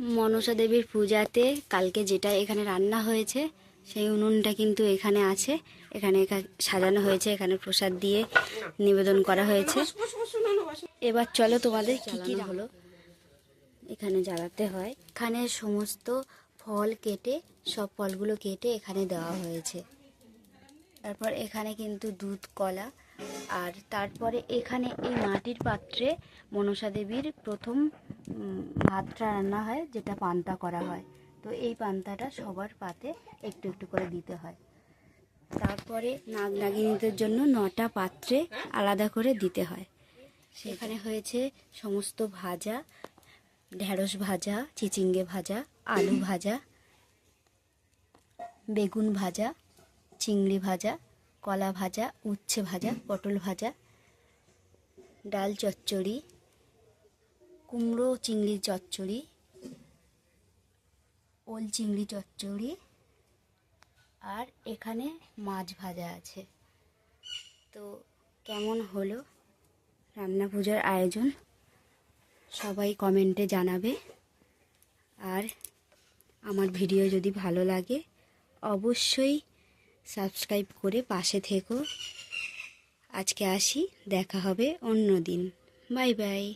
মনসা দেবীর পূজাতে কালকে যেটা এখানে রান্না হয়েছে সেই উনুনটা কিন্তু এখানে আছে। এখানে এখা- সাজানো হয়েছে এখানে প্রসাদ দিয়ে নিবেদন করা হয়েছে। এবার চলো তোমাদের কি কি হলো। এখানে জ্বালাতে হয়। এখানে সমস্ত ফল কেটে সব ফলগুলো কেটে এখানে দেওয়া হয়েছে। তারপর এখানে কিন্তু দুধ কলা আর তারপরে এখানে এই মাটির পাত্রে মনসা দেবীর প্রথম ভাতটা রান্না হয়, যেটা পান্তা করা হয়। তো এই পান্তাটা সবার পাতে একটু একটু করে দিতে হয়। তারপরে নাগ নাগিনীদের জন্য নটা পাত্রে আলাদা করে দিতে হয়। সেখানে হয়েছে সমস্ত ভাজা, ঢেঁড়স ভাজা, চিচিঙ্গে ভাজা, আলু ভাজা, বেগুন ভাজা, চিংড়ি ভাজা কলা ভাজা, উচ্ছে ভাজা, পটল ভাজা, ডাল চচ্চড়ি, কুমড়ো চিংড়ি চচ্চড়ি, ওল চিংড়ি চচ্চড়ি, আর এখানে মাছ ভাজা আছে। তো কেমন হলো রান্না পূজার আয়োজন? সবাই কমেন্টে জানাবে। আর আমার ভিডিও যদি ভালো লাগে, অবশ্যই সাবস্ক্রাইব করে পাশে থেকো। আজকে আসি দেখা হবে অন্য দিন। Bye bye.